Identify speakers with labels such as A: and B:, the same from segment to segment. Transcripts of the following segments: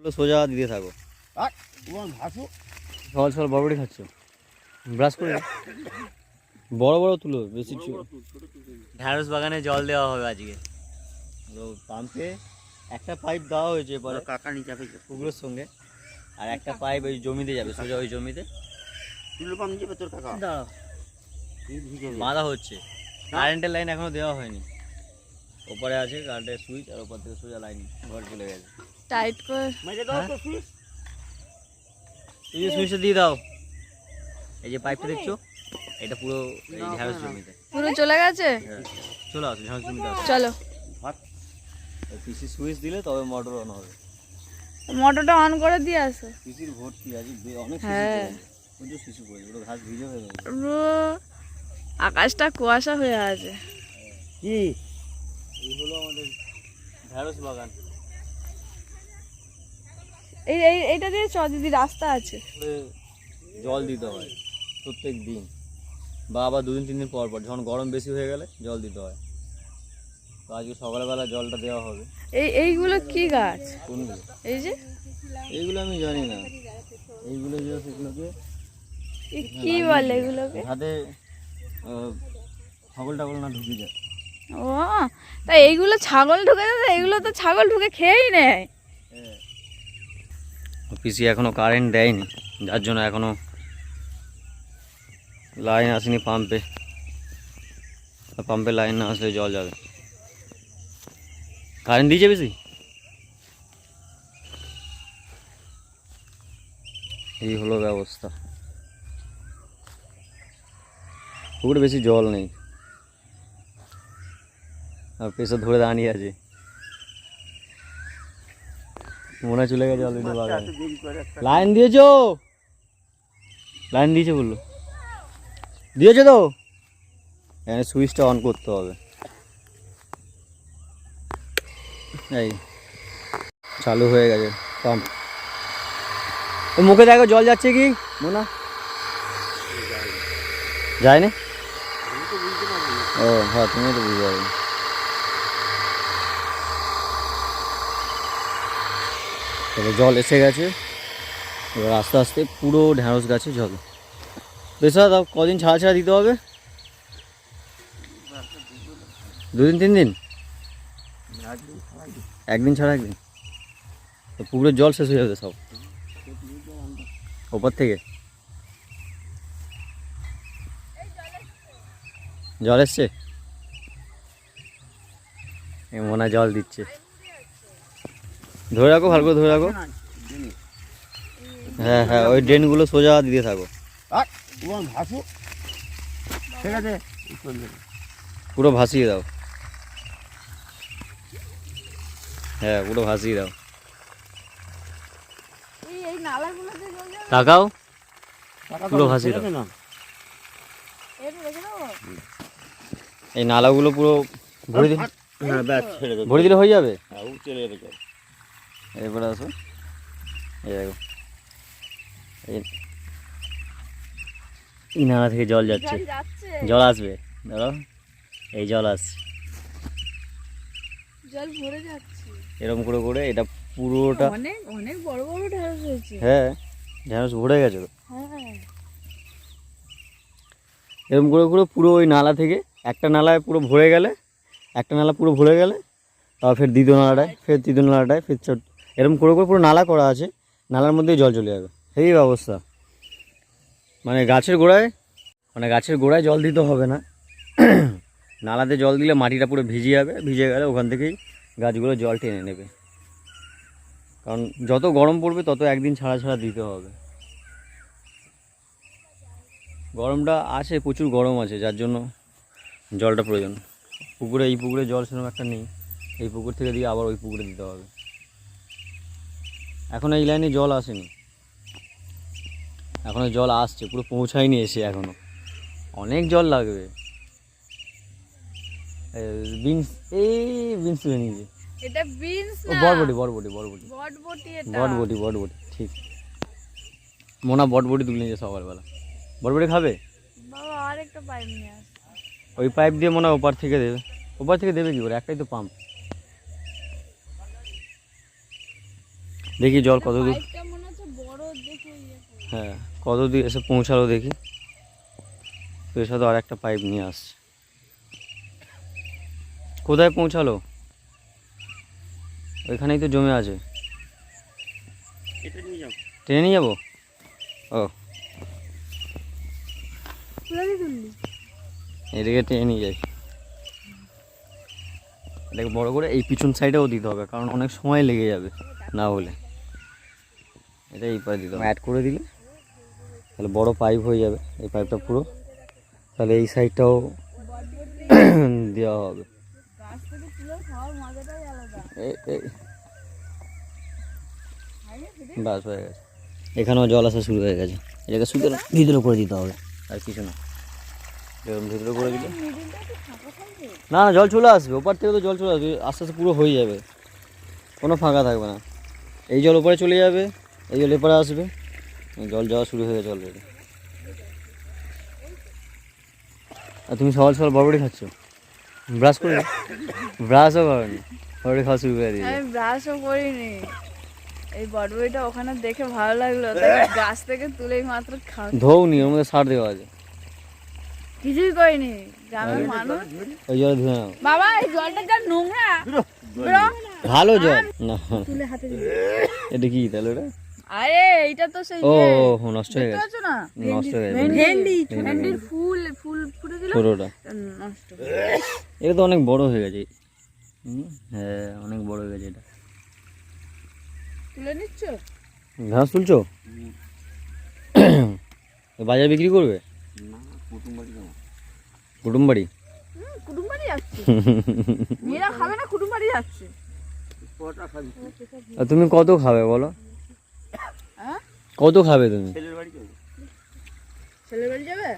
A: গুলো সোজা দিতে থাকো।
B: আর তোমার ভাসু।
A: সকাল সকাল বড়বড়ি খাচ্ছ? ব্রাশ করে বড় বড় তুলো বেশি ঢ্যাঁড়স বাগানে জল দেওয়া হবে আজকে। তো পাম্পে একটা পাইপ দেওয়া হয়েছে পরে
B: কাকা নিয়ে যাবে
A: পুকুরের সঙ্গে। আর একটা পাইপ ওই জমিতে যাবে সোজা ওই জমিতে।
B: তুলো পাম যাবে তোর কাকা।
A: দাঁড়াও। বাঁধা হচ্ছে। কারেন্টের লাইন এখনও দেওয়া হয়নি। ওপরে আছে কারেন্টের সুইচ আর ওপর থেকে সোজা লাইন ঘর চলে গেছে।
C: টাইট করে।
B: মেজে দাও তো সুইচ
A: এই সুইচটা দিয়ে দাও। এই যে পাইপটা দেখছ? এটা পুরো এই ঢ্যাঁড়স জমিতে।
C: পুরো চলে গেছে?
A: হ্যাঁ চলে আসো ঢ্যাঁড়স জমিতে
C: চলো।
A: পিসি সুইচ দিলে তবে মোটর অন হবে।
C: মোটরটা অন করে দিয়ে আসো।
A: পিসির ভর্তি আছে অনেক
C: হ্যাঁ।
A: প্রচুর শিশু পড়েছে ওগুলো ঘাস ভিজে হয়ে গেছে।
C: আকাশটা কুয়াশা হয়ে আছে।
B: কি?
A: এই হলো আমাদের ঢ্যাঁড়স বাগান।
C: এই এই এইটা দিয়ে চ দিদি রাস্তা আছে।
A: জল দিতে হয় প্রত্যেক দিন। বা আবার দুদিন তিন দিন পর পর যখন গরম বেশি হয়ে গেলে জল দিতে হয়। তো আজকে সকালবেলা জলটা দেওয়া হবে।
C: এই এইগুলো কি গাছ?
A: কোনগুলো?
C: এই যে?
A: এইগুলো আমি জানি না। এইগুলো যে সেগুলোকে
C: কি বলে এগুলোকে?
A: হাতে ছাগল টাগল না ঢুকে যায়।
C: ও তা এইগুলো ছাগল ঢুকে যাবে এগুলো তো ছাগল ঢুকে খেয়েই নেয়।
A: পিসি এখনও কারেন্ট দেয়নি, যার জন্য এখনও লাইন আসেনি পাম্পে পাম্পে লাইন না আসলে জল যাবে। কারেন্ট দিয়েছে বেশি? এই হলো ব্যবস্থা। পুকুরে বেশি জল নেই। আর পেশা ধরে দাঁড়িয়ে আছে। মনে চলে গেছে অলরেডি বাগানে। লাইন দিয়েছ? লাইন দিয়েছে বলল। দিয়েছ তো? এখানে সুইচটা অন করতে হবে। এই চালু হয়ে গেছে। পাম্প তো মুখে দেখো জল যাচ্ছে কি? মোনা? যায়নি? ও হ্যাঁ তুমি তো বুঝতে পারবে। তবে জল এসে গেছে। এবার আস্তে আস্তে পুরো ঢ্যাঁড়স গাছে জল। বেশ দাও কদিন ছাড়া ছাড়া দিতে হবে? দুদিন, তিন দিন? একদিন ছাড়া একদিন? তো পুকুরের জল শেষ হয়ে যাবে সব। ওপর থেকে? জল এসছে? মনে জল দিচ্ছে। ধরে রাখো ভালো করে ধরে রাখো। হ্যাঁ হ্যাঁ ওই ড্রেনগুলো সোজা দিতে থাকো।
B: ঠিক আছে
A: পুরো ভাসিয়ে দাও। হ্যাঁ পুরো ভাসিয়ে দাও। তাকাও। পুরো ভাসিয়ে দাও। এই নালাগুলো পুরো ভরে দিলে
B: হ্যাঁ ব্যাস ছেড়ে দেবো
A: ভরে দিলে হয়ে যাবে?
B: হ্যাঁ ও চলে যাবে।
A: এরপরে আসো এই দেখো। এই নালা থেকে জল যাচ্ছে।
C: জল
A: আসবে। ধরো এই জল আসছে।
C: জল ভরে যাচ্ছে।
A: এরকম করে করে এটা পুরোটা
C: অনেক অনেক বড় বড় ঢেঁড়স হয়েছে।
A: হ্যাঁ ঢ্যাঁড়স ভরে গেছে তো।
C: হ্যাঁ।
A: এরকম করে করে পুরো ওই নালা থেকে একটা নালায় পুরো ভরে গেলে একটা নালা পুরো ভরে গেলে তারপর ফের দ্বিতীয় নালাটায় ফের তৃতীয় নালাটায় ফের এরকম করে করে পুরো নালা করা আছে, নালার মধ্যেই জল চলে যাবে। সেই ব্যবস্থা মানে গাছের গোড়ায় মানে গাছের গোড়ায় জল দিতে হবে না। নালাতে জল দিলে মাটিটা পুরো ভিজে যাবে, ভিজে গেলে ওখান থেকেই গাছগুলো জল টেনে নেবে। কারণ যত গরম পড়বে, তত একদিন ছাড়া ছাড়া দিতে হবে। গরমটা আছে, প্রচুর গরম আছে, যার জন্য জলটা প্রয়োজন। পুকুরে, এই পুকুরে জল সেরকম একটা নেই। এই পুকুর থেকে দিয়ে আবার ওই পুকুরে দিতে হবে। এখন এই লাইনে জল আসেনি। এখনও জল আসছে পুরো পৌঁছায়নি এসে এখনও। অনেক জল লাগবে। বিনস এই বিনস
C: এটা বিনস না।
A: বরবটি বরবটি
C: বটবটি। এটা।
A: বটবটি বটবটি ঠিক। মোনা বটবটি তুলে নিয়েছে সকালবেলা। বটবটি খাবে?
C: বাবা আর একটা পাইপ নিয়ে আস।
A: ওই পাইপ দিয়ে মনে হয় ওপার থেকে দেবে। ওপার থেকে দেবে কি করে? একটাই তো পাম্প। দেখি জল কত দূর?
C: দেখে।
A: হ্যাঁ কত দূর এসে পৌঁছালো দেখি। তো এর সাথে আর একটা পাইপ নিয়ে আসছে। কোথায় পৌঁছালো? ওইখানেই তো জমে আছে। ট্রেনে নিয়ে যাব? ও। এদিকে টেনে নিয়ে যাই। এটাকে বড় করে এই পিছন সাইডেও দিতে হবে কারণ অনেক সময় লেগে যাবে না হলে। এটা এই পায়ে দিতে অ্যাড করে দিলে তাহলে বড় পাইপ হয়ে যাবে। এই পাইপটা পুরো। তাহলে এই সাইডটাও দেওয়া হবে। বাস হয়ে গেছে। এখানেও জল আসা শুরু হয়ে গেছে। এটাকে শুধু ভিতরে করে দিতে হবে। আর কিছু না। এরকম ভিতরে করে দিলে। না না জল চলে আসবে। ওপার থেকে তো জল চলে আসবে। আস্তে আস্তে পুরো হয়ে যাবে। কোনো ফাঁকা থাকবে না। এই জল ওপরে চলে যাবে। এই জল এপারে আসবে। জল যাওয়া শুরু হয়ে গেছে অলরেডি আর তুমি সকাল সকাল বড়বড়ি খাচ্ছ? ব্রাশ করে। ব্রাশও করনি। বড়বড়ি খাওয়া শুরু করে দিয়েছে
C: আমি ব্রাশও করিনি। এই বটবইটা ওখানে দেখে ভালো লাগল। তাই গাছ থেকে তুলেই মাত্র খাও
A: ওর মধ্যে সার দেওয়া আছে।
C: কিছুই করিনি। গ্রামের মানুষ।
A: ওই জলে ধুয়ে নাও।
C: বাবা এই জলটা যা নোংরা।
A: ভালো জল। না।
C: তুলে হাতে দিবি।
A: এটা কি তাহলে ওটা?
C: আরে এইটা তো সেই
A: ও। ও, নষ্ট হয়ে গেছে।
C: না?
A: নষ্ট হয়ে গেছে।
C: ভেন্ডি ভেন্ডির ফুল ফুল ফুটে দিল
A: ছোটোটা।
C: নষ্ট
A: এটা তো অনেক বড় হয়ে গেছে। হ্যাঁ অনেক বড় হয়ে গেছে এটা।
C: তুলে নিচ্ছ?
A: ঘাস তুলছো? তো বাজার বিক্রি করবে?
B: না কুটুম বাড়ি
A: কুটুম বাড়ি?
C: যাচ্ছে মেয়েরা খাবে না কুটুম বাড়ি যাচ্ছে
B: কটা খাবি?
A: আর তুমি কত খাবে বলো? কত খাবে তুমি?
B: ছেলের বাড়ি যাব।
C: ছেলের বাড়ি যাবে?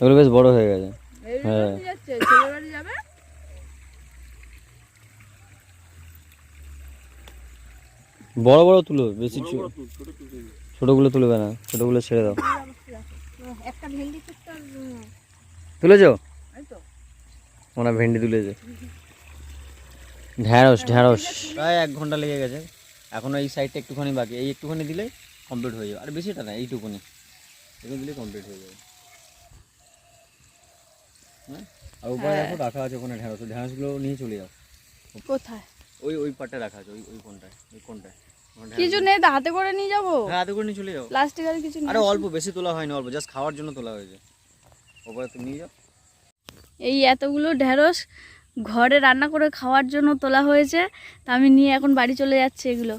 A: ওগুলো বেশ বড় হয়ে গেছে। হ্যাঁ।
C: ছেলের বাড়ি যাবে?
A: বড় বড় তুলো বেশি ছোটগুলো তুলবে না ছোটগুলো ছেড়ে দাও।
C: একটা ভেন্ডি
A: তুলেছো? ওনা ভেন্ডি তুলেছে। ঢ্যাঁড়স ঢ্যাঁড়স প্রায় এক ঘণ্টা লেগে গেছে। এখনও এই সাইডটা একটুখানি বাকি। এই একটুখানি দিলে কমপ্লিট হয়ে যাবে। আর বেশিটা না এইটুকুনি। এগুলো দিলে কমপ্লিট হয়ে যাবে। হ্যাঁ? আর উপরে দেখো রাখা আছে ওখানে ঢ্যাঁড়স ওই ঢ্যাঁড়সগুলো নিয়ে চলে যাও।
C: কোথায়?
A: ওই ওই পাটটা রাখা আছে ওই ওই কোনটায়? ওই কোনটায়?
C: কিছু নেই হাতে করে নিয়ে যাব?
A: হ্যাঁ হাতে করে নিয়ে চলে যাও।
C: প্লাস্টিক আর কিছু নেই।
A: আরে অল্প বেশি তোলা হয়নি অল্প। জাস্ট খাওয়ার জন্য তোলা হয়েছে। ওপরে তুমি নিয়ে যাও।
C: এই এতগুলো ঢেঁড়স ঘরে রান্না করে খাওয়ার জন্য তোলা হয়েছে, তা আমি নিয়ে এখন বাড়ি চলে যাচ্ছি এগুলো।